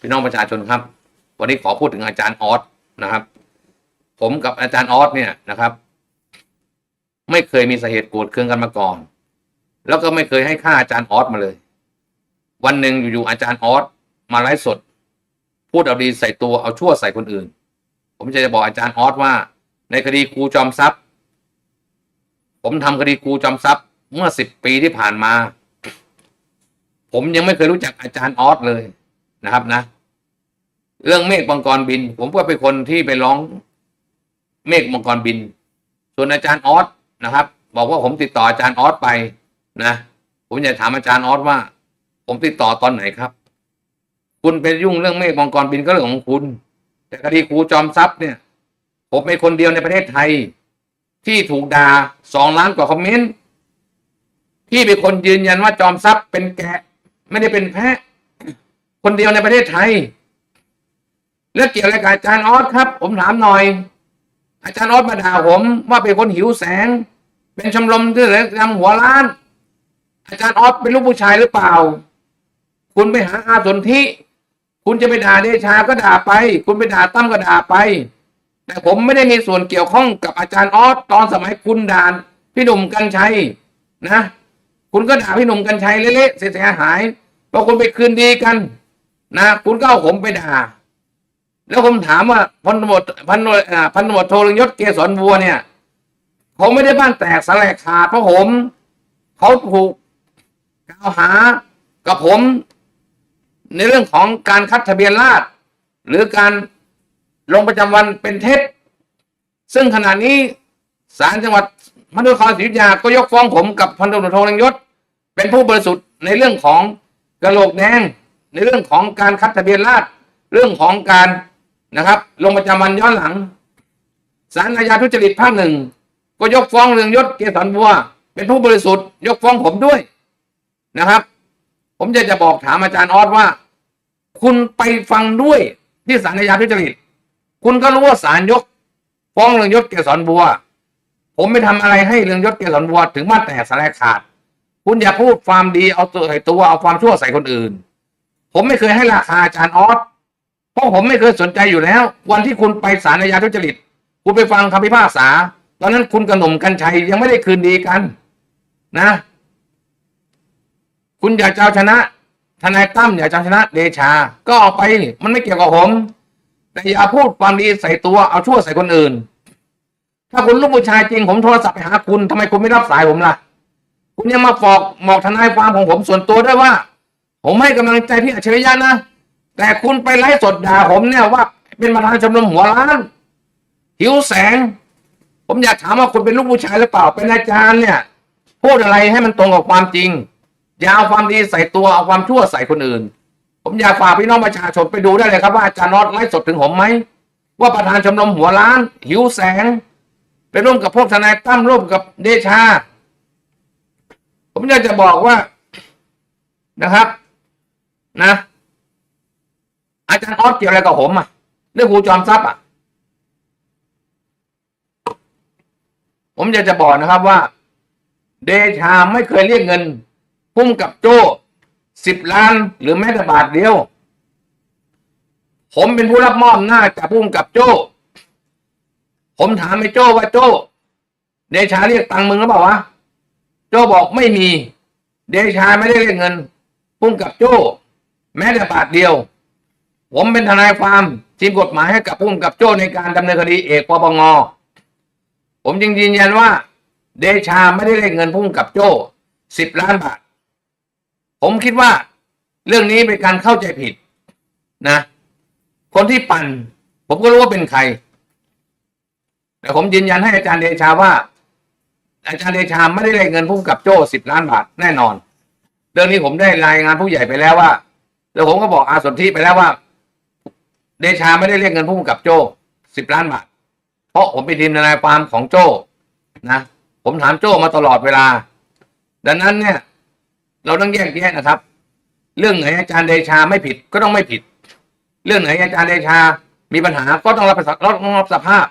พี่น้องประชาชนครับ วันนี้ขอพูดถึงอาจารย์ออสนะครับ ผมกับอาจารย์ออสเนี่ยนะครับ ไม่เคยมีสาเหตุโกรธเคืองกันมาก่อน แล้วก็ไม่เคยให้ค่าอาจารย์ออสมาเลย วันหนึ่งอยู่ๆอาจารย์ออสมาไลฟ์สด พูดเอาดีใส่ตัวเอาชั่วใส่คนอื่น ผมจะบอกอาจารย์ออสว่า ในคดีครูจอมทรัพย์ ผมทำคดีครูจอมทรัพย์เมื่อสิบปีที่ผ่านมา ผมยังไม่เคยรู้จักอาจารย์ออสเลย นะครับนะ เรื่องเมฆมังกรบิน ผมก็เป็นคนที่ไปร้องเมฆมังกรบิน ส่วนอาจารย์ออสนะครับ บอกว่าผมติดต่ออาจารย์ออสไปนะผมอยากถามอาจารย์ออสว่า ผมติดต่อตอนไหนครับ คุณไปยุ่งเรื่องเมฆมังกรบินก็เรื่องของคุณ แต่คดีครูจอมทรัพย์เนี่ย ผมเป็นคนเดียวในประเทศไทย ที่ถูกด่าสองล้านกว่าคอมเมนต์ที่เป็นคนยืนยันว่าจอมทรัพย์เป็นแกะ ไม่ได้เป็นแพะ คนเดียวในประเทศไทย แล้วเกี่ยวอะไรกับอาจารย์ออสครับ ผมถามหน่อย อาจารย์ออสมาด่าผมว่าเป็นคนหิวแสง เป็นชมรมที่เหลือทำหัวล้าน อาจารย์ออสเป็นลูกผู้ชายหรือเปล่า คุณไปหาอาสนธิคุณจะไปด่าเดชาก็ด่าไป คุณไปด่าตั้มก็ด่าไป แต่ผมไม่ได้มีส่วนเกี่ยวข้องกับอาจารย์ออสตอนสมัยคุณด่านพี่หนุ่มกัญชัยนะ คุณก็ด่าพี่หนุ่มกัญชัยเละๆเสียหายพอคุณไปคืนดีกัน นะคุณก็เอาผมไปด่า แล้วผมถามว่าพันตำรวจพันตำรวจพันตำรวจโทรยศเกษรบัวเนี่ยเขาไม่ได้บ้านแตกสลายขาดเพราะผมเขาถูกกล่าวหากับผม ในเรื่องของการคัดทะเบียนราษฎรหรือการลงประจำวันเป็นเท็จซึ่งขณะนี้ศาลจังหวัดพระนครศรีอยุธยาก็ยกฟ้องผมกับพันตำรวจโทรยศ เป็นผู้บริสุทธิ์ในเรื่องของกระโหลกแดง ในเรื่องของการคัดทะเบียนราษฎรเรื่องของการนะครับ ลงประจำวันย้อนหลังศาลอาญาทุจริตภาคหนึ่งก็ยกฟ้องเรืองยศเกษรบัว เป็นผู้บริสุทธิ์ ยกฟ้องผมด้วยนะครับ ผมจะจะบอกถามอาจารย์ออสว่า คุณไปฟังด้วยที่ศาลอาญาทุจริต คุณก็รู้ว่าศาลยก ฟ้องเรืองยศเกษรบัว ผมไม่ทำอะไรให้เรืองยศเกษรบัว ถึงบ้าแตกสายขาด คุณอย่าพูดความดีเอาตัวใส่ตัวเอาความชั่วใส่คนอื่น ผมไม่เคยให้ราคาอาจารย์ออสเพราะผมไม่เคยสนใจอยู่แล้ว วันที่คุณไปศาลอาญาทุจริต คุณไปฟังคำพิพากษา ตอนนั้นคุณกับหนุ่มกัญชัยยังไม่ได้คืนดีกัน นะ คุณอยากจะเอาชนะทนายตั้มอยากจะชนะเดชา ก็เอาไปมันไม่เกี่ยวกับผมแต่อย่าพูดความดีใส่ตัวเอาชั่วใส่คนอื่น ถ้าคุณลูกผู้ชายจริงผมโทรศัพท์ไปหาคุณทำไมคุณไม่รับสายผมล่ะ คุณยังมาฟอกหมอกทนายความของผมส่วนตัวด้วยว่า ผมให้กำลังใจพี่อัจฉริยะนะ แต่คุณไปไลฟ์สดด่าผมเนี่ยว่า เป็นประธานชมรมหัวล้าน หิวแสง ผมอยากถามว่าคุณเป็นลูกผู้ชายหรือเปล่า เป็นอาจารย์เนี่ย พูดอะไรให้มันตรงกับความจริง อย่าเอาความดีใส่ตัว เอาความชั่วใส่คนอื่น ผมอยากฝากพี่น้องประชาชนไปดูได้เลยครับว่าอาจารย์น็อตไลฟ์สดถึงผมไหมว่าประธานชมรมหัวล้าน หิวแสงไปร่วมกับพวกทนายตั้มร่วมกับเดชา ผมอยากจะบอกว่านะครับ นะ อาจารย์ออสเกี่ยวอะไรกับผมอะเรื่องครูจอมทรัพย์อะ ผมอยากจะบอกนะครับว่า เดชาไม่เคยเรียกเงิน พุ่มกับโจ้สิบล้านหรือแม้แต่บาทเดียว ผมเป็นผู้รับมอบหน้าจากพุ่มกับโจ้ผมถามไอ้โจ้ว่าโจ้เดชาเรียกตังค์มึงหรือเปล่าวะโจ้บอกไม่มี เดชาไม่ได้เรียกเงินพุ่มกับโจ้ แม้แต่บาทเดียว ผมเป็นทนายความทีมกฎหมายให้กับพุ่มกับโจ้ในการดำเนินคดีเอกปปงผมจึงยืนยันว่า เดชาไม่ได้เรียกเงินพุ่มกับโจ้สิบล้านบาท ผมคิดว่า เรื่องนี้เป็นการเข้าใจผิดนะ คนที่ปั่น ผมก็รู้ว่าเป็นใคร แต่ผมยืนยันให้อาจารย์เดชาว่า อาจารย์เดชาไม่ได้เรียกเงินพุ่มกับโจ้สิบล้านบาทแน่นอน เรื่องนี้ผมได้รายงานผู้ใหญ่ไปแล้วว่า แล้วผมก็บอกอาสนธิไปแล้วว่า เดชาไม่ได้เรียกเงินพุ่มกับโจ้สิบล้านบาทเพราะผมเป็นทีมทนายความของโจ้นะผมถามโจ้มาตลอดเวลา ดังนั้นเนี่ย เราต้องแยกแยะนะครับ เรื่องไหนอาจารย์เดชาไม่ผิดก็ต้องไม่ผิด เรื่องไหนอาจารย์เดชา มีปัญหาก็ต้องรับผิดต้องรับสภาพ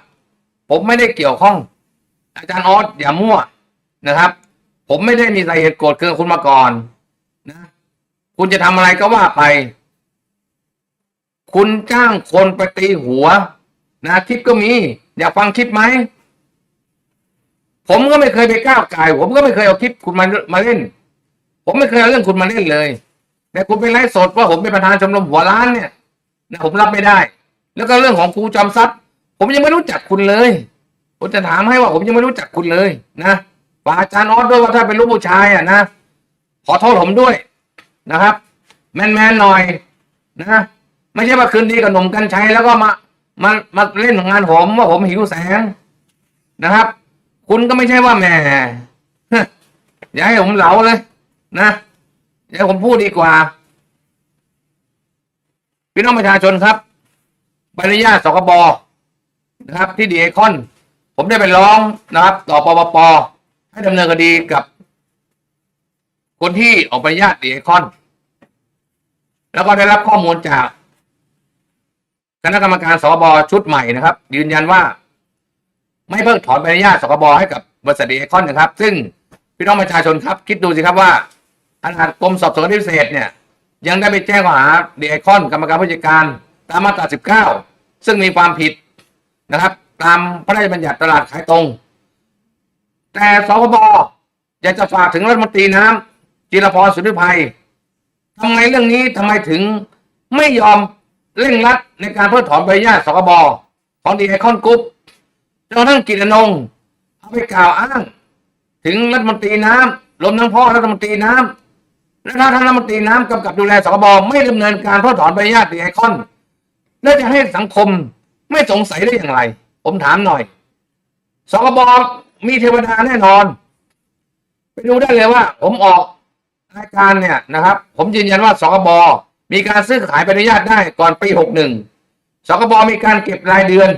ผมไม่ได้เกี่ยวข้อง อาจารย์ออสอย่ามั่วนะครับ ผมไม่ได้มีสาเหตุโกรธเคืองคุณมาก่อนนะ คุณจะทำอะไรก็ว่าไป คุณจ้างคนไปตีหัว นะคลิปก็มี อยากฟังคลิปไหม ผมก็ไม่เคยไปก้าวไก่ผมก็ไม่เคยเอาคลิปคุณมามาเล่น ผมไม่เคยเอาเรื่องคุณมาเล่นเลยแต่คุณเป็นไลฟ์สดว่าผมเป็นประธานชมรมหัวล้านเนี่ยนะผมรับไม่ได้ แล้วก็เรื่องของครูจอมทรัพย์ผมยังไม่รู้จักคุณเลยผมจะถามให้ว่าผมยังไม่รู้จักคุณเลยนะฝากอาจารย์ออสด้วยว่าถ้าเป็นลูกผู้ชายอะนะขอโทษผมด้วย นะครับ แมนๆหน่อยนะไม่ใช่ว่าคืนดีกับหนุ่มกัญชัยแล้วก็มามามาเล่นงานผมว่าผมหิวแสงนะครับ คุณก็ไม่ใช่ว่าแหมอย่าให้ผมเหลาเลย นะอย่าให้ผมพูดดีกว่าพี่น้องประชาชนครับใบอนุญาตสกบนะครับ ที่ดีไอคอน ผมได้ไปร้องนะครับ ต่อปปปให้ดำเนินคดีกับ คนที่ออกใบอนุญาตดีไอคอน แล้วก็ได้รับข้อมูลจาก คณะกรรมการสบชุดใหม่นะครับ ยืนยันว่า ไม่เพิกถอนใบอนุญาตสกบให้กับบริษัทดีไอคอนนะครับ ซึ่งพี่น้องประชาชนครับ คิดดูสิครับว่าขนาดกรมสอบสวนพิเศษเนี่ย ยังได้ไปแจ้งข้อหาดีคอนกรรมการผู้จัดการตามมาตรา 19 ซึ่งมีความผิดนะครับ ตามพระราชบัญญัติตลาดขายตรง แต่สคบอยากจะฝากถึงรัฐมนตรีน้ำจิรพรสุริภัย ทำไมเรื่องนี้ทำไมถึงไม่ยอมเร่งรัดในการเพิกถอนใบอนุญาตสคบของดีไอคอนกรุ๊ปจนกระทั่งกิจอนงเอาไปกล่าวอ้าง ถึงรัฐมนตรีน้ำรวมทั้งพ่อรัฐมนตรีน้ำและถ้าท่านรัฐมนตรีน้ำกำกับดูแลสคบไม่ดำเนินการเพิกถอนใบอนุญาตดีไอคอนแล้วจะให้สังคมไม่สงสัยได้อย่างไร ผมถามหน่อยสคบมีเทวดาแน่นอน ไปดูได้เลยว่า ผมออก รายการเนี่ยนะครับ ผมยืนยันว่าสคบมีการซื้อขายใบอนุญาตได้ก่อนปีหกหนึ่งสคบมีการเก็บรายเดือน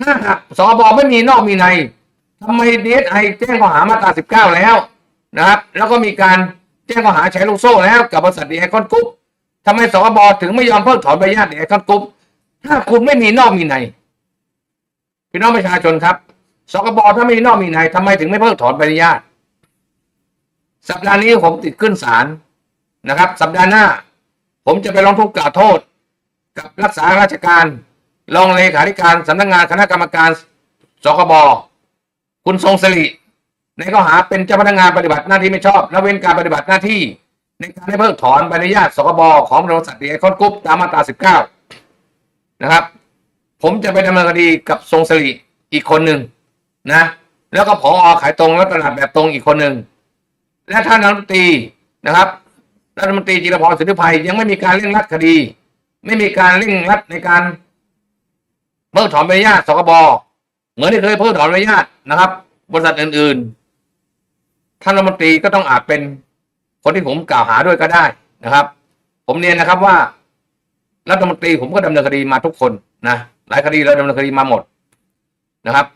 ถ้าหากสคบไม่มีนอกมีในทำไมดีเอสไอแจ้งข้อหามาตราสิบเก้าแล้วนะครับ แล้วก็มีการแจ้งข้อหาแชร์ลูกโซ่แล้วกับบริษัทดีไอคอนกรุ๊ปทำไมสคบถึงไม่ยอมเพิกถอนใบอนุญาตดีไอคอนกรุ๊ปถ้าคุณไม่มีนอกมีในพี่น้องประชาชนครับสกบถ้าไม่มีนอกมีในทำไมถึงไม่เพิกถอนใบอนุญาต สัปดาห์นี้ผมติดขึ้นศาลนะครับ สัปดาห์หน้า ผมจะไปร้องทุกข์กล่าวโทษ กับรักษาราชการรองเลขาธิการสำนักงานคณะกรรมการสกบคุณทรงศิริในข้อหาเป็นเจ้าพนักงานปฏิบัติหน้าที่ไม่ชอบและเว้นการปฏิบัติหน้าที่ ในการให้เพิกถอนใบอนุญาตสกบของบริษัทดีไอคอนกรุ๊ปตามมาตรา19 นะครับ ผมจะไปดำเนินคดีกับทรงศิริอีกคนหนึ่งนะ แล้วก็ผอขายตรงและตลาดแบบตรงอีกคนหนึ่ง และท่านรัฐมนตรีนะครับรัฐมนตรีจิรพรสิทธิภัยยังไม่มีการเร่งรัดคดี ไม่มีการเร่งรัดในการเพิกถอนใบอนุญาตสกบเหมือนที่เคยเพิกถอนใบอนุญาตนะครับ บริษัทอื่น ๆ ท่านรัฐมนตรีก็ต้องอาจเป็นคนที่ผมกล่าวหาด้วยก็ได้นะครับ ผมเรียนนะครับว่ารัฐมนตรีผมก็ดำเนินคดีมาทุกคนนะหลายคดีเราดำเนินคดีมาหมดนะครับ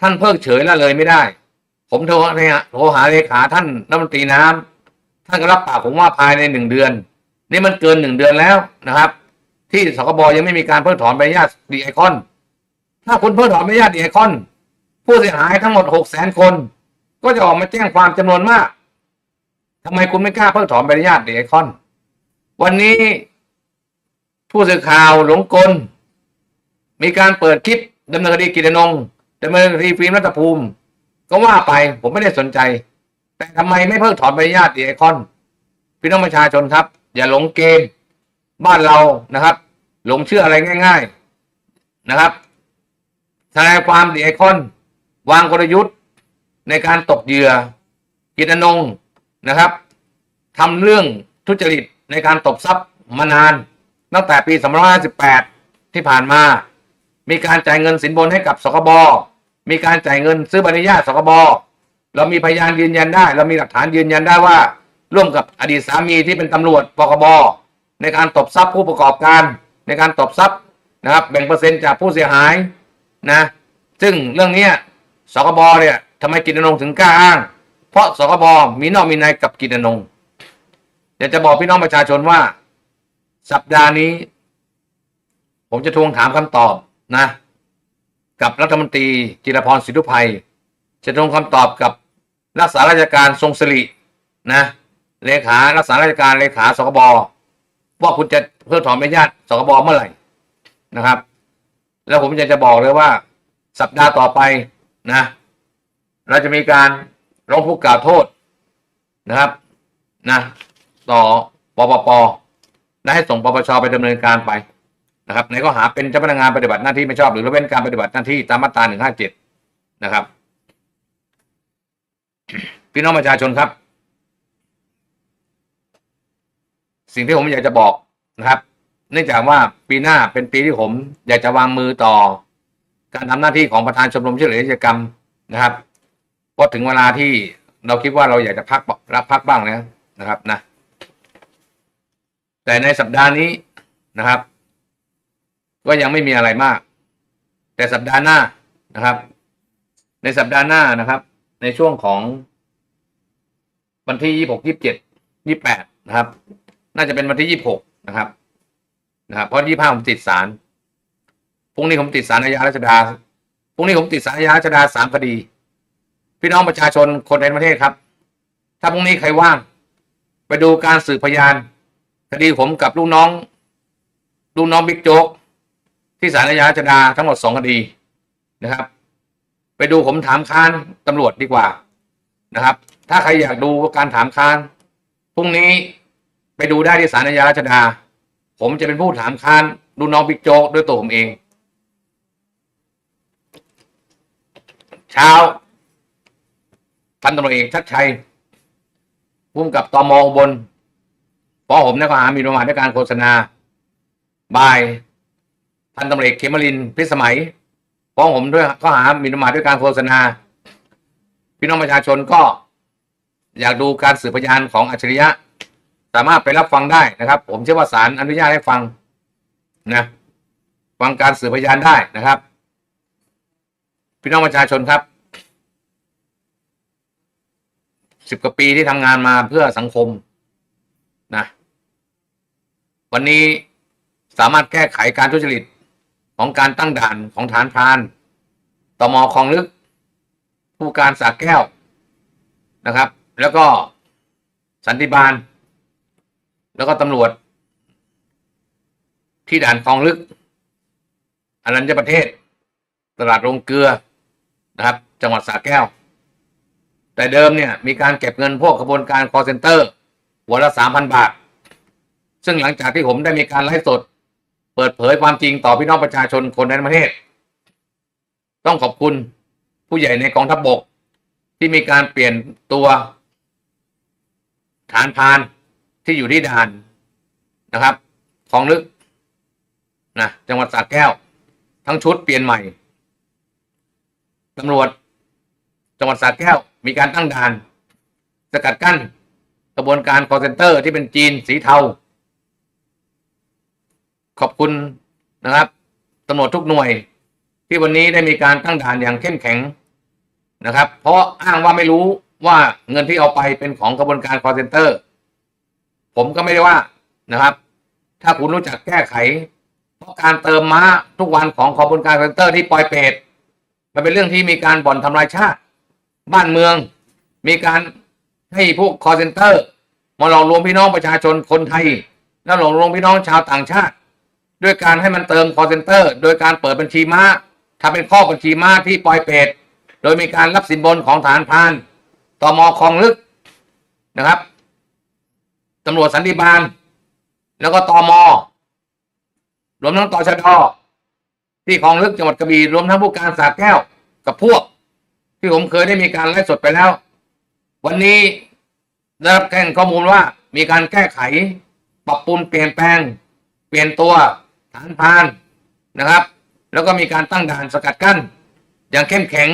ท่านเพิกเฉยละเลยไม่ได้ ผมโทรเนี่ยโทรหาเลขาท่านรัฐมนตรีน้ำท่านก็รับปากผมว่าภายในหนึ่งเดือน นี่มันเกินหนึ่งเดือนแล้วนะครับ ที่สคบยังไม่มีการเพิกถอนใบอนุญาตดีไอคอน ถ้าคุณเพิกถอนใบอนุญาตดีไอคอน ผู้เสียหายทั้งหมดหกแสนคน ก็จะออกมาแจ้งความจำนวนมากทำไมคุณไม่กล้าเพิกถอนใบอนุญาตดีไอคอน วันนี้ผู้สื่อข่าวหลงกล มีการเปิดคลิปดำเนินคดีกิจนงดำเนินคดีฟิล์มรัตภูมิ ก็ว่าไปผมไม่ได้สนใจ แต่ทำไมไม่เพิกถอนใบอนุญาตดีไอคอน พี่น้องประชาชนครับ อย่าหลงเกมบ้านเรานะครับ หลงเชื่ออะไรง่าย ๆนะครับทนายความดีไอคอน วางกลยุทธ์ในการตกเหยื่อกิจนงนะครับทำเรื่องทุจริตในการตบทรัพย์มานานตั้งแต่ปี 2558 ที่ผ่านมา มีการจ่ายเงินสินบนให้กับสคบ มีการจ่ายเงินซื้อใบอนุญาตสคบเรามีพยานยืนยันได้ เรามีหลักฐานยืนยันได้ว่า ร่วมกับอดีตสามีที่เป็นตำรวจปคบในการตบทรัพย์ผู้ประกอบการ ในการตบทรัพย์นะครับแบ่งเปอร์เซ็นต์จากผู้เสียหายนะซึ่งเรื่องนี้สคบเนี่ยทำไมกิจนงถึงกล้าอ้าง เพราะสคบมีนอกมีในกับกิจนงอยากจะบอกพี่น้องประชาชนว่า สัปดาห์นี้ ผมจะทวงถามคำตอบนะ กับรัฐมนตรีจิรพรสิทธิภัย จะทวงคำตอบกับรักษาราชการทรงศิรินะเลขารักษาราชการเลขาสคบว่าคุณจะเพื่อถอนใบอนุญาตสคบเมื่อไหร่นะครับ แล้วผมอยากจะบอกเลยว่า สัปดาห์ต่อไปนะ เราจะมีการร้องผู้กล่าวโทษนะครับนะต่อปปปและให้ส่งปปชไปดำเนินการไป นะครับในข้อหาเป็นเจ้าพนักงานปฏิบัติหน้าที่ไม่ชอบหรือละเว้นการปฏิบัติหน้าที่ตามมาตราหนึ่งห้าเจ็ดนะครับ พี่น้องประชาชนครับ สิ่งที่ผมอยากจะบอกนะครับ เนื่องจากว่าปีหน้าเป็นปีที่ผม อยากจะวางมือต่อ การทำหน้าที่ของประธานชมรมช่วยเหลือกิจกรรมนะครับพราะถึงเวลาที่เราคิดว่าเราอยากจะพักรับพักบ้างแล้วนะครับนะ แต่ในสัปดาห์นี้นะครับ ก็ยังไม่มีอะไรมาก แต่สัปดาห์หน้านะครับ ในสัปดาห์หน้านะครับ ในช่วงของวันที่ยี่หกยี่เจ็ดยี่แปดนะครับ น่าจะเป็นวันที่ยี่หกนะครับนะครับเพราะยี่ห้าผมติดสารพรุ่งนี้ผมติดสารอาญารัชดาพรุ่งนี้ผมติดสารอาญารัชดาสามคดี พี่น้องประชาชนคนในประเทศครับ ถ้าพรุ่งนี้ใครว่าง ไปดูการสืบพยาน คดีผมกับลูกน้อง ลูกน้องบิ๊กโจ๊ก ที่ศาลอาญารัชดาทั้งหมดสองคดีนะครับ ไปดูผมถามค้านตำรวจดีกว่านะครับ ถ้าใครอยากดูการถามค้านพรุ่งนี้ไปดูได้ที่ศาลอาญารัชดา ผมจะเป็นผู้ถามค้านลูน้องบิ๊กโจ๊กด้วยตัวผมเอง เช้าพันตำรวจเอกชัดชัยพุ่มกับตอมอุบนฟ้องผมในข้อหาหมีประมาทด้วยการโฆษณาบ่าย พันตำรวจเอกเขมรินพิสมัยฟ้องผมด้วยข้อหาหมิ่นประมาทด้วยการโฆษณา พี่น้องประชาชนก็ อยากดูการสืบพยานของอัจฉริยะ สามารถไปรับฟังได้นะครับ ผมเชื่อว่าศาลอนุญาตให้ฟังนะฟังการสืบพยานได้นะครับ พี่น้องประชาชนครับสิบกว่าปีที่ทำงานมาเพื่อสังคมนะวันนี้สามารถแก้ไขการทุจริต ของการตั้งด่านของฐานพรานตมคลองลึก ผู้การสากแก้วนะครับ แล้วก็สันติบาล แล้วก็ตำรวจ ที่ด่านคลองลึกอรัญญประเทศ ตลาดโรงเกลือนะครับ จังหวัดสระแก้ว แต่เดิมเนี่ยมีการเก็บเงินพวกกระบวนการ call center หัวละสามพันบาท ซึ่งหลังจากที่ผมได้มีการไลฟ์สด เปิดเผยความจริงต่อพี่น้องประชาชนคนในประเทศ ต้องขอบคุณผู้ใหญ่ในกองทัพบบก ที่มีการเปลี่ยนตัวฐานพานที่อยู่ที่ด่านนะครับคลองลึกนะจังหวัดสระแก้ว ทั้งชุดเปลี่ยนใหม่ตำรวจ จังหวัดสระแก้ว มีการตั้งด่าน สกัดกั้นกระบวนการคอร์เซนเตอร์ที่เป็นจีนสีเทา ขอบคุณนะครับตำรวจทุกหน่วย ที่วันนี้ได้มีการตั้งด่านอย่างเข้มแข็งนะครับ เพราะอ้างว่าไม่รู้ว่าเงินที่เอาไปเป็นของกระบวนการคอร์เซนเตอร์ ผมก็ไม่ได้ว่านะครับ ถ้าคุณรู้จักแก้ไข เพราะการเติมม้าทุกวันของกระบวนการคอร์เซนเตอร์ที่ปล่อยเปรตมันเป็นเรื่องที่มีการบ่อนทำลายชาติ บ้านเมือง มีการให้พวกคอร์เซนเตอร์มาหลอกลวงพี่น้องประชาชนคนไทย แล้วหลอกลวงพี่น้องชาวต่างชาติ ด้วยการให้มันเติม call center โดยการเปิดบัญชีม้าทำเป็นข้อบัญชีม้าที่ปล่อยเปรตโดยมีการรับสินบนของฐานพานตมคลองลึกนะครับตำรวจสันติบาล แล้วก็ตมรวมทั้งตชดที่คลองลึกจังหวัดกระบี่รวมทั้งผู้การสาแก้วกับพวก ที่ผมเคยได้มีการไลฟ์สดไปแล้ว วันนี้ได้รับแจ้งข้อมูลว่ามีการแก้ไข ปรับปรุงเปลี่ยนแปลง เปลี่ยนตัว ฐานพานนะครับ แล้วก็มีการตั้งด่านสกัดกั้น อย่างเข้มแข็ง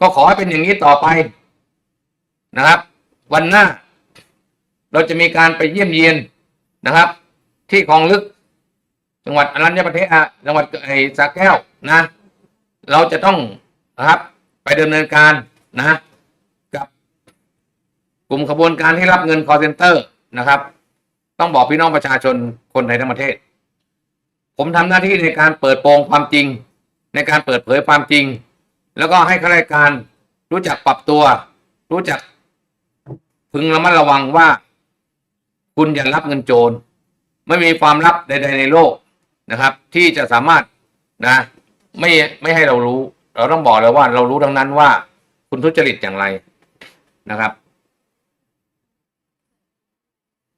ก็ขอให้เป็นอย่างนี้ต่อไปนะครับ วันหน้า เราจะมีการไปเยี่ยมเยียนนะครับ ที่คลองลึก จังหวัดอรัญญประเทศอะจังหวัดไอ้สระแก้วนะ เราจะต้องนะครับไปดำเนินการนะ กับกลุ่มขบวนการที่รับเงิน call center นะครับ ต้องบอกพี่น้องประชาชนคนไทยทั้งประเทศ ผมทำหน้าที่ในการเปิดโปงความจริง ในการเปิดเผยความจริง แล้วก็ให้ข้าราชการรู้จักปรับตัว รู้จักพึงระมัดระวังว่า คุณอย่ารับเงินโจร ไม่มีความลับใด ๆ ในโลกนะครับ ที่จะสามารถนะ ไม่ไม่ให้เรารู้ เราต้องบอกเลยว่า เรารู้ทั้งนั้นว่า คุณทุจริตอย่างไรนะครับ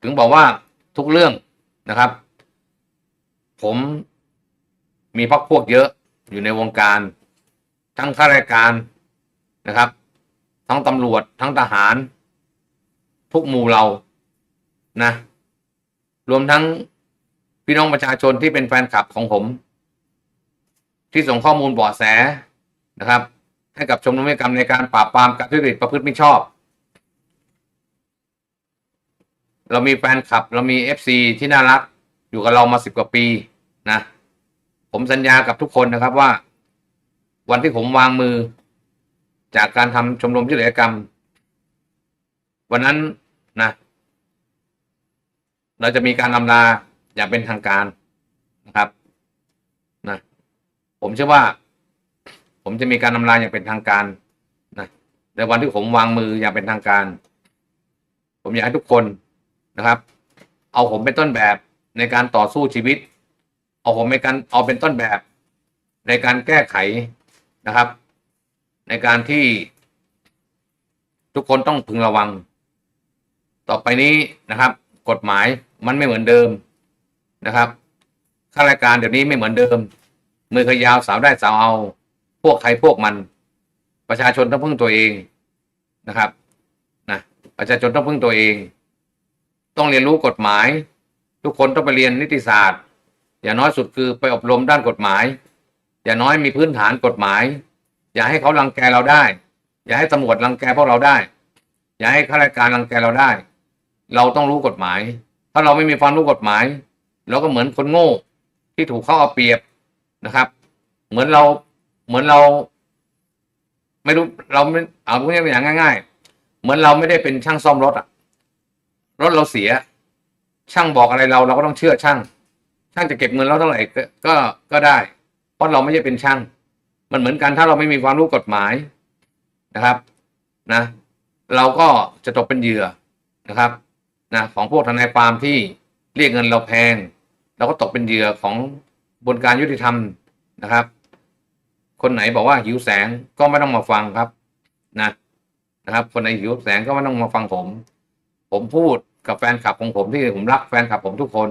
ถึงบอกว่าทุกเรื่องนะครับ ผมมีพักพวกเยอะอยู่ในวงการ ทั้งข้าราชการนะครับ ทั้งตำรวจทั้งทหาร ทุกหมู่เรานะ รวมทั้งพี่น้องประชาชนที่เป็นแฟนคลับของผม ที่ส่งข้อมูลเบาะแสนะครับ ให้กับชมรมนิกรรมในการปราบปรามการทุจริตประพฤติไม่ชอบ เรามีแฟนคลับ เรามีเอฟซีที่น่ารักอยู่กับเรามาสิบกว่าปี นะ ผมสัญญากับทุกคนนะครับว่า วันที่ผมวางมือ จากการทำชมรมช่วยเหลือกรรม วันนั้นนะเราจะมีการอำลาอย่างเป็นทางการนะครับนะผมเชื่อว่า ผมจะมีการอำลาอย่างเป็นทางการนะในวันที่ผมวางมืออย่างเป็นทางการ ผมอยากให้ทุกคนนะครับ เอาผมเป็นต้นแบบในการต่อสู้ชีวิต เอาผมเป็นการเอาเป็นต้นแบบในการแก้ไขนะครับ ในการที่ทุกคนต้องพึงระวัง ต่อไปนี้นะครับ กฎหมายมันไม่เหมือนเดิมนะครับข้าราชการเดี๋ยวนี้ไม่เหมือนเดิม มือขยาวสาวได้สาวเอา พวกใครพวกมัน ประชาชนต้องพึ่งตัวเองนะครับนะประชาชนต้องพึ่งตัวเอง ต้องเรียนรู้กฎหมาย ทุกคนต้องไปเรียนนิติศาสตร์ อย่างน้อยสุดคือไปอบรมด้านกฎหมาย อย่างน้อยมีพื้นฐานกฎหมาย อย่าให้เขารังแกเราได้ อย่าให้ตำรวจรังแกพวกเราได้ อย่าให้ข้าราชการรังแกเราได้ เราต้องรู้กฎหมาย ถ้าเราไม่มีความรู้กฎหมาย เราก็เหมือนคนโง่ที่ถูกเขาเอาเปรียบนะครับ เหมือนเราเหมือนเรา ไม่รู้เราไม่เอาพูดอย่างง่าย ๆ เหมือนเราไม่ได้เป็นช่างซ่อมรถอะรถเราเสีย ช่างบอกอะไรเราเราก็ต้องเชื่อช่าง ช่างจะเก็บเงินเราเท่าไหร่ก็ก็ได้ เพราะเราไม่ใช่เป็นช่าง มันเหมือนกันถ้าเราไม่มีความรู้กฎหมายนะครับนะ เราก็จะตกเป็นเหยื่อนะครับนะของพวกทนายความที่เรียกเงินเราแพงเราก็ตกเป็นเหยื่อของบนการยุติธรรมนะครับ คนไหนบอกว่าหิวแสงก็ไม่ต้องมาฟังครับนะนะครับ คนไหนหิวแสงก็ไม่ต้องมาฟังผม ผมพูดกับแฟนคลับของผมที่ผมรักแฟนคลับผมทุกคน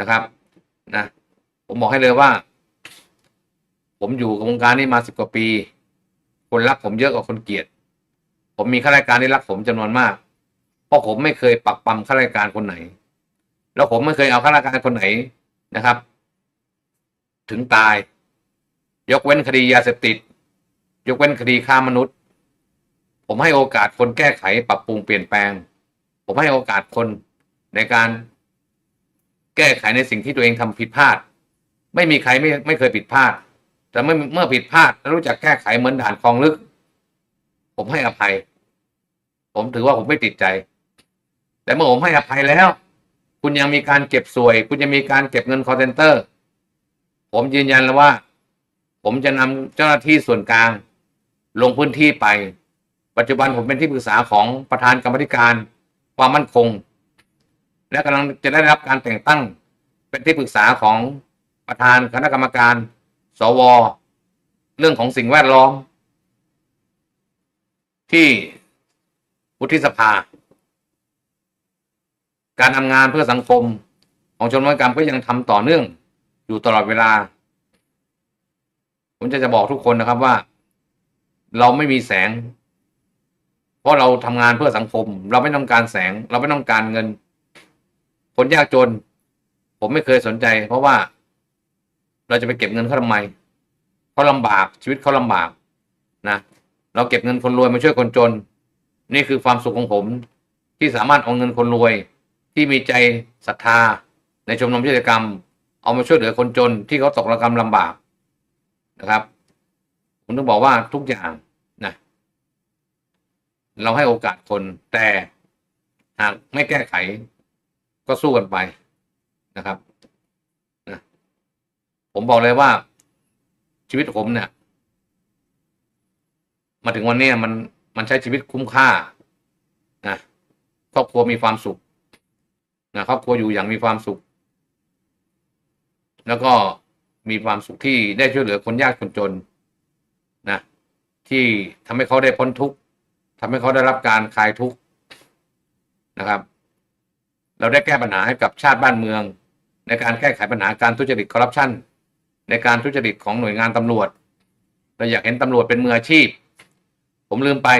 นะครับ นะผมบอกให้เลยว่า ผมอยู่กับวงการนี้มาสิบกว่าปี คนรักผมเยอะกว่าคนเกลียด ผมมีข้าราชการที่รักผมจำนวนมาก เพราะผมไม่เคยปักปั๊มข้าราชการคนไหน แล้วผมไม่เคยเอาข้าราชการคนไหนนะครับ ถึงตาย ยกเว้นคดียาเสพติด ยกเว้นคดีฆ่ามนุษย์ ผมให้โอกาสคนแก้ไขปรับปรุงเปลี่ยนแปลง ผมให้โอกาสคนในการ แก้ไขในสิ่งที่ตัวเองทำผิดพลาด ไม่มีใครไม่ไม่เคยผิดพลาด แต่เมื่อเมื่อผิดพลาดแล้วรู้จักแก้ไขเหมือนด่านคลองลึก ผมให้อภัย ผมถือว่าผมไม่ติดใจ แต่เมื่อผมให้อภัยแล้ว คุณยังมีการเก็บสวย คุณยังมีการเก็บเงินคอร์เซนเตอร์ ผมยืนยันแล้วว่า ผมจะนำเจ้าหน้าที่ส่วนกลาง ลงพื้นที่ไป ปัจจุบันผมเป็นที่ปรึกษาของประธานกรรมธิการ ความมั่นคง และกำลังจะได้รับการแต่งตั้งเป็นที่ปรึกษาของประธานคณะกรรมการ สว เรื่องของสิ่งแวดล้อม ที่วุฒิสภา การทำงานเพื่อสังคมของชนวนกรรมก็ยังทำต่อเนื่องอยู่ตลอดเวลา ผมจะจะบอกทุกคนนะครับว่า เราไม่มีแสง เพราะเราทำงานเพื่อสังคม เราไม่ต้องการแสง เราไม่ต้องการเงิน คนยากจน ผมไม่เคยสนใจ เพราะว่า เราจะไปเก็บเงินเขาทำไมเขาลำบากชีวิตเขาลำบากนะเราเก็บเงินคนรวยมาช่วยคนจน นี่คือความสุขของผมที่สามารถเอาเงินคนรวย ที่มีใจศรัทธา ในชมรมกิจกรรม เอามาช่วยเหลือคนจนที่เขาตกระกรรมลำบากนะครับผมต้องบอกว่าทุกอย่างนะเราให้โอกาสคนแต่หากไม่แก้ไข ก็สู้กันไปนะครับนะผมบอกเลยว่า ชีวิตผมเนี่ย มาถึงวันนี้มันมันใช้ชีวิตคุ้มค่านะครอบครัวมีความสุขนะครอบครัวอยู่อย่างมีความสุข แล้วก็มีความสุขที่ได้ช่วยเหลือคนยากคนจนนะที่ทำให้เขาได้พ้นทุกข์ทำให้เขาได้รับการคลายทุกข์นะครับ เราได้แก้ปัญหาให้กับชาติบ้านเมือง ในการแก้ไขปัญหาการทุจริตคอร์รัปชันในการทุจริตของหน่วยงานตำรวจ เราอยากเห็นตำรวจเป็นมืออาชีพ ผมลืมไป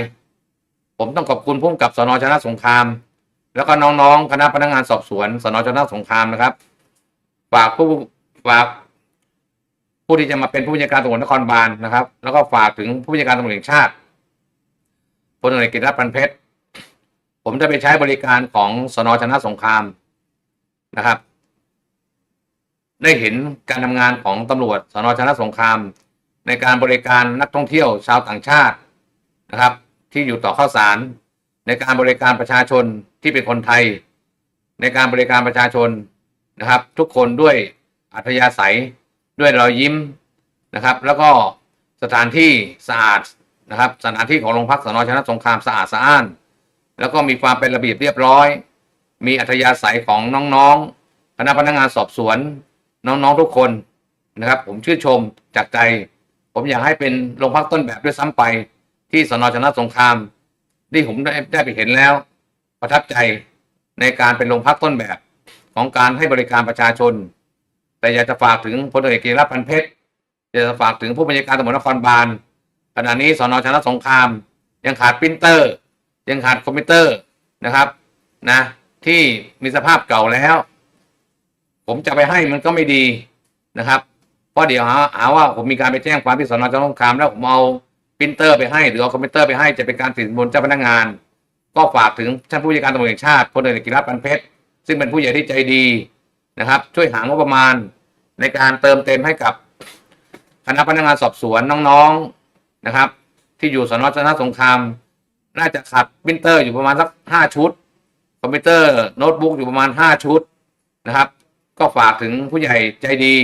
ผมต้องขอบคุณผู้กำกับสนชนะสงคราม แล้วก็น้องๆคณะพนักงานสอบสวนสนชนะสงครามนะครับฝากผู้ฝากผู้ที่จะมาเป็นผู้บัญชาการตำรวจนครบาลนะครับ แล้วก็ฝากถึงผู้บัญชาการตำรวจแห่งชาติพลตำรวจเอกกิตติรัตน์พันเพชร ผมจะไปใช้บริการของสนชนะสงครามนะครับ ได้เห็นการทำงานของตำรวจสนชนะสงคราม ในการบริการนักท่องเที่ยวชาวต่างชาตินะครับ ที่อยู่ต่อข้าวสาร ในการบริการประชาชนที่เป็นคนไทย ในการบริการประชาชนนะครับ ทุกคนด้วยอัธยาศัยด้วยรอยยิ้มนะครับ แล้วก็สถานที่สะอาดนะครับ สถานที่ของโรงพักสนชนะสงครามสะอาดสะอ้าน แล้วก็มีความเป็นระเบียบเรียบร้อย มีอัธยาศัยของน้องๆ คณะพนักงานสอบสวน น้องๆทุกคนนะครับ ผมชื่นชมจากใจ ผมอยากให้เป็นโรงพักต้นแบบด้วยซ้ำไป ที่สนชนะสงคราม ที่ผมได้ได้ไปเห็นแล้ว ประทับใจในการเป็นโรงพักต้นแบบของการให้บริการประชาชน แต่อยากจะฝากถึงพลเอกกิติรัตน์พันเพชรอยากจะฝากถึงผู้บัญชาการตำรวจนครบาลขณะนี้สนชนะสงคราม ยังขาดปรินเตอร์ ยังขาดคอมพิวเตอร์นะครับนะที่มีสภาพเก่าแล้ว ผมจะไปให้มันก็ไม่ดีนะครับเพราะเดี๋ยวหาหาว่าผมมีการไปแจ้งความที่สนชนะสงครามแล้วผมเอาปรินเตอร์ไปให้ หรือเอาคอมพิวเตอร์ไปให้จะเป็นการติดบนเจ้าพนักงาน ก็ฝากถึงท่านผู้บัญชาการตำรวจแห่งชาติพลเอกกิรัตน์พันเพชรซึ่งเป็นผู้ใหญ่ที่ใจดีนะครับ ช่วยหางบประมาณในการเติมเต็มให้กับคณะพนักงานสอบสวนน้องๆนะครับ ที่อยู่สนชนะสงคราม น่าจะขัดปรินเตอร์อยู่ประมาณสักห้าชุด คอมพิวเตอร์โน้ตบุ๊กอยู่ประมาณห้าชุดนะครับ ก็ฝากถึงผู้ใหญ่ใจดี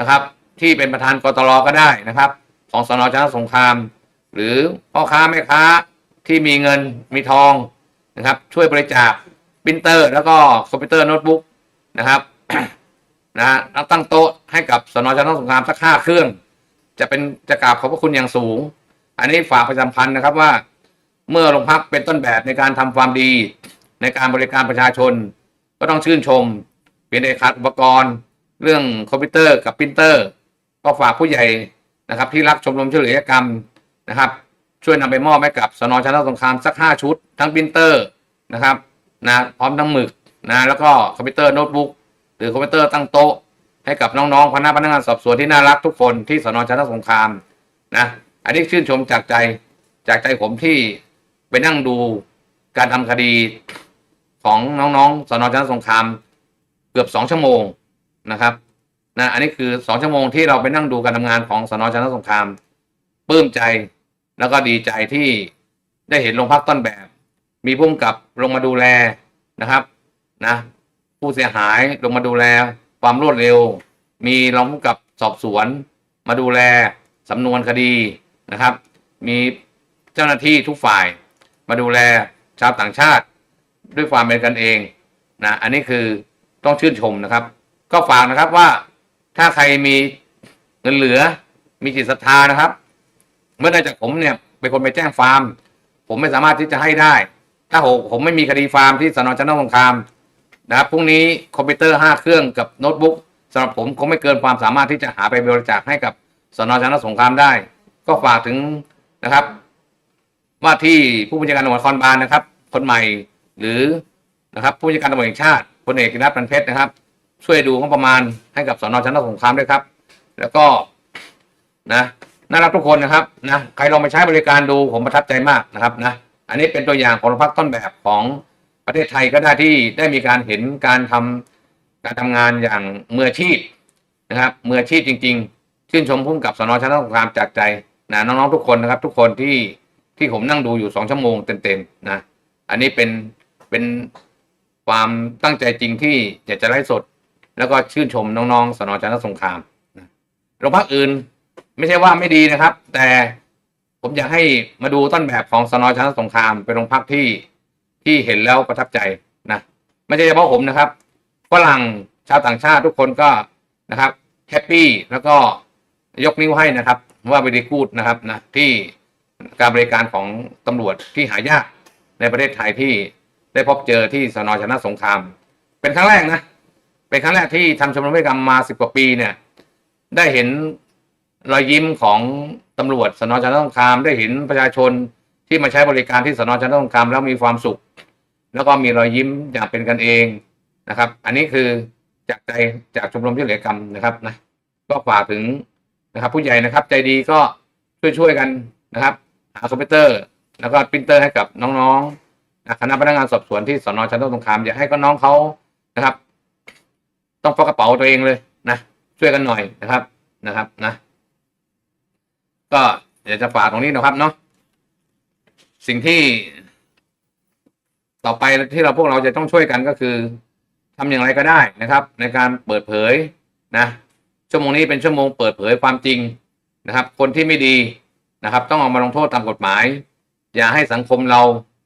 นะครับ ที่เป็นประธานกตรก็ได้นะครับ ของสนชนะสงคราม หรือพ่อค้าแม่ค้าที่มีเงินมีทองนะครับ ช่วยบริจาคปรินเตอร์ แล้วก็คอมพิวเตอร์โน้ตบุ๊กนะครับนะแล้วตั้งโต๊ะให้กับสนชนะสงครามสักห้าเครื่อง จะเป็นจะกราบขอบพระคุณอย่างสูง อันนี้ฝากประจำพันธ์นะครับว่า เมื่อโรงพักเป็นต้นแบบในการทำความดีในการบริการประชาชน ก็ต้องชื่นชม เปลี่ยนเอกขาดอุปกรณ์ เรื่องคอมพิวเตอร์กับปรินเตอร์ ก็ฝากผู้ใหญ่นะครับ ที่รักชมรมช่วยเหลือกรรมนะครับ ช่วยนำไปมอบให้กับสนชนะสงครามสักห้าชุด ทั้งปรินเตอร์นะครับนะพร้อมทั้งหมึกนะแล้วก็คอมพิวเตอร์โน้ตบุ๊กหรือคอมพิวเตอร์ตั้งโต๊ะให้กับน้องๆคณะพนักงานสอบสวนที่น่ารักทุกคนที่สนชนะสงครามนะอันนี้ชื่นชมจากใจจากใจผมที่ ไปนั่งดูการทำคดีของน้องๆสนชนะสงครามเกือบสองชั่วโมงนะครับนะอันนี้คือสองชั่วโมงที่เราไปนั่งดูการทำงานของสนชนะสงครามปลื้มใจแล้วก็ดีใจที่ได้เห็นโรงพักต้นแบบ มีผู้กำกับลงมาดูแลนะครับนะผู้เสียหายลงมาดูแลความรวดเร็ว มีรองผู้กับสอบสวนมาดูแลสำนวนคดีนะครับ มีเจ้าหน้าที่ทุกฝ่าย มาดูแลชาวต่างชาติด้วยความเป็นกันเองนะอันนี้คือต้องชื่นชมนะครับ ก็ฝากนะครับว่าถ้าใครมีเงินเหลือ มีจิตศรัทธานะครับ เมื่อได้จากผมเนี่ยเป็นคนไปแจ้งฟาร์ม ผมไม่สามารถที่จะให้ได้ ถ้าผมผมไม่มีคดีฟาร์มที่สนชนะสงครามนะครับพรุ่งนี้คอมพิวเตอร์ห้าเครื่องกับโน้ตบุ๊กสำหรับผมคงไม่เกินความสามารถที่จะหาไปบริจาคให้กับสนชนะสงครามได้ ก็ฝากถึงนะครับ ว่าที่ผู้บัญชาการตำรวจนครบาลนะครับ คนใหม่หรือนะครับผู้บัญชาการตำรวจแห่งชาติพลเอกกิติรัตน์พันเพชรนะครับ ช่วยดูงบประมาณให้กับสนชนสงครามด้วยครับ แล้วก็นะน่ารักทุกคนนะครับนะใครลองไปใช้บริการดูผมประทับใจมากนะครับนะอันนี้เป็นตัวอย่างของโรงพักต้นแบบของประเทศไทยก็ได้ที่ได้มีการเห็นการทำการทำงานอย่างมืออาชีพนะครับมืออาชีพจริง ๆ ชื่นชมพุ่มกับสนชนะสงครามจากใจนะน้องๆทุกคนนะครับ ทุกคนที่ ที่ผมนั่งดูอยู่สองชั่วโมงเต็มๆนะ อันนี้เป็นเป็นความตั้งใจจริงที่อยากจะไล่สด แล้วก็ชื่นชมน้องๆสนชนะสงครามนะโรงพักอื่นไม่ใช่ว่าไม่ดีนะครับ แต่ผมอยากให้มาดูต้นแบบของสนชนะสงครามเป็นโรงพักที่ที่เห็นแล้วประทับใจนะไม่ใช่เฉพาะผมนะครับฝรั่งชาวต่างชาติทุกคนก็นะครับแฮปปี้แล้วก็ยกนิ้วให้นะครับ ว่าบริกูดนะครับนะที่ การบริการของตำรวจที่หายากในประเทศไทยที่ได้พบเจอที่สนชนะสงคราม เป็นครั้งแรกนะ เป็นครั้งแรกที่ทำชมรมวิกรรมมาสิบกว่าปีเนี่ย ได้เห็นรอยยิ้มของตำรวจสนชนะสงคราม ได้เห็นประชาชนที่มาใช้บริการที่สนชนะสงครามแล้วมีความสุข แล้วก็มีรอยยิ้มอย่างเป็นกันเองนะครับ อันนี้คือจากใจจากชมรมช่วยเหลือกรรมนะครับนะก็ฝากถึงนะครับ ผู้ใหญ่นะครับ ใจดีก็ช่วยช่วยๆกันนะครับ หาคอมพิวเตอร์ แล้วก็ปรินเตอร์ให้กับน้องๆคณะพนักงานสอบสวนที่สนชั้นต้นสงครามอย่าให้ก็น้องเขานะครับ ต้องพกกระเป๋าตัวเองเลยนะช่วยกันหน่อยนะครับนะครับนะ ก็อยากจะฝากตรงนี้นะครับเนาะสิ่งที่ ต่อไปที่เราพวกเราจะต้องช่วยกันก็คือทำอย่างไรก็ได้นะครับ ในการเปิดเผยนะชั่วโมงนี้เป็นชั่วโมงเปิดเผยความจริงนะครับ คนที่ไม่ดี นะครับ ต้องเอามาลงโทษตามกฎหมาย อย่าให้สังคมเรา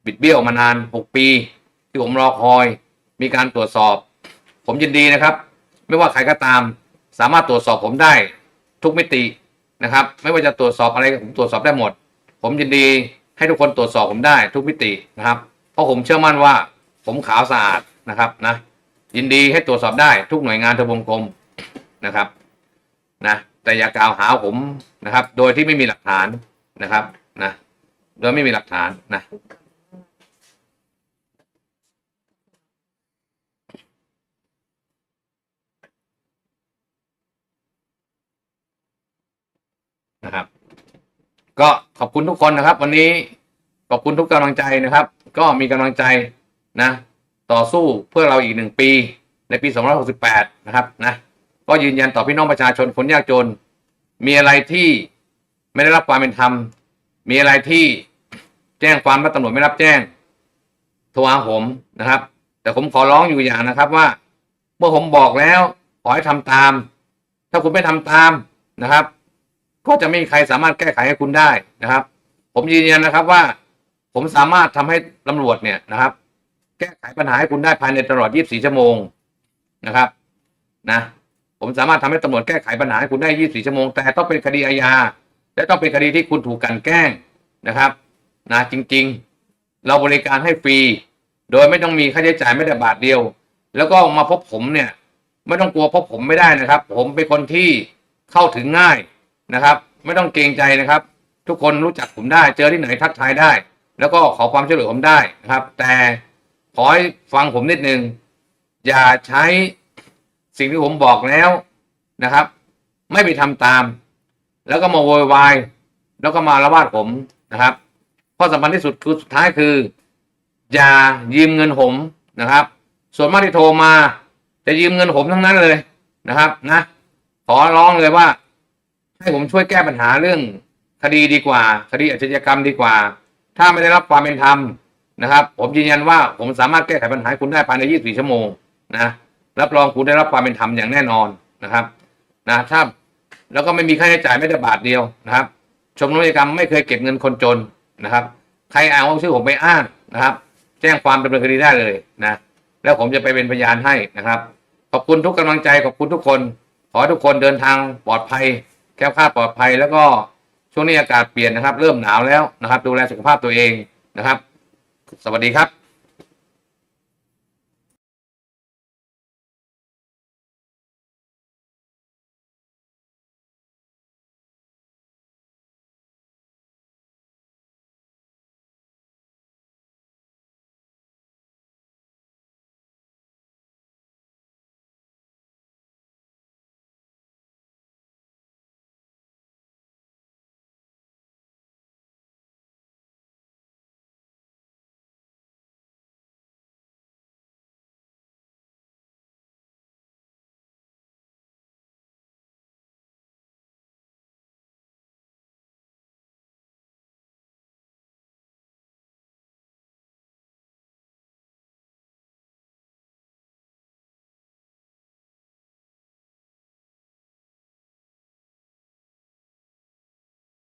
บิดเบี้ยวมานานหกปี ที่ผมรอคอย มีการตรวจสอบ ผมยินดีนะครับ ไม่ว่าใครก็ตาม สามารถตรวจสอบผมได้ทุกมิตินะครับ ไม่ว่าจะตรวจสอบอะไรผมตรวจสอบได้หมด ผมยินดีให้ทุกคนตรวจสอบผมได้ทุกมิตินะครับ เพราะผมเชื่อมั่นว่า ผมขาวสะอาดนะครับนะยินดีให้ตรวจสอบได้ทุกหน่วยงานทบวงกรมนะครับนะ แต่อย่ากล่าวหาผมนะครับ โดยที่ไม่มีหลักฐานนะครับนะโดยไม่มีหลักฐานนะนะครับ ก็ขอบคุณทุกคนนะครับ วันนี้ขอบคุณทุกกำลังใจนะครับ ก็มีกำลังใจนะ ต่อสู้เพื่อเราอีกหนึ่งปี ในปี 2568 นะครับนะ ก็ยืนยันต่อพี่น้องประชาชนคนยากจน มีอะไรที่ไม่ได้รับความเป็นธรรม มีอะไรที่แจ้งความว่าตำรวจไม่รับแจ้งโทรหาผมนะครับ แต่ผมขอร้องอยู่อย่างนะครับว่า เมื่อผมบอกแล้วขอให้ทำตาม ถ้าคุณไม่ทำตามนะครับ ก็จะไม่มีใครสามารถแก้ไขให้คุณได้นะครับ ผมยืนยันนะครับว่า ผมสามารถทำให้ตำรวจเนี่ยนะครับ แก้ไขปัญหาให้คุณได้ภายในตลอด 24 ชั่วโมงนะครับ นะ ผมสามารถทำให้ตำรวจแก้ไขปัญหาให้คุณได้ 24 ชั่วโมง แต่ต้องเป็นคดีอาญา และต้องเป็นคดีที่คุณถูกกันแกล้งนะครับนะจริงๆ เราบริการให้ฟรี โดยไม่ต้องมีค่าใช้จ่ายไม่แต่บาทเดียว แล้วก็มาพบผมเนี่ยไม่ต้องกลัวพบผมไม่ได้นะครับ ผมเป็นคนที่เข้าถึงง่ายนะครับ ไม่ต้องเกรงใจนะครับ ทุกคนรู้จักผมได้เจอที่ไหนทักทายได้ แล้วก็ขอความช่วยเหลือผมได้นะครับ แต่ขอให้ฟังผมนิดนึงอย่าใช้ สิ่งที่ผมบอกแล้วนะครับ ไม่ไปทำตาม แล้วก็มาโวยวายแล้วก็มาละวาดผมนะครับข้อสำคัญที่สุดคือสุดท้ายคือ อย่ายืมเงินผมนะครับ ส่วนมากที่โทรมาจะยืมเงินผมทั้งนั้นเลยนะครับนะขอร้องเลยว่า ให้ผมช่วยแก้ปัญหาเรื่องคดีดีกว่า คดีอาชญากรรมดีกว่า ถ้าไม่ได้รับความเป็นธรรมนะครับ ผมยืนยันว่าผมสามารถแก้ไขปัญหาคุณได้ภายใน 24 ชั่วโมงนะ รับรองคุณได้รับความเป็นธรรมอย่างแน่นอนนะครับนะถ้าแล้วก็ไม่มีค่าใช้จ่ายไม่แต่บาทเดียวนะครับ ชมรมนิติกรรมไม่เคยเก็บเงินคนจนนะครับ ใครเอาชื่อผมไปอ้างนะครับ แจ้งความดำเนินคดีได้เลยนะแล้วผมจะไปเป็นพยานให้นะครับ ขอบคุณทุกกำลังใจขอบคุณทุกคน ขอทุกคนเดินทางปลอดภัยแค้วคาดปลอดภัย แล้วก็ช่วงนี้อากาศเปลี่ยนนะครับ เริ่มหนาวแล้วนะครับ ดูแลสุขภาพตัวเองนะครับ สวัสดีครับ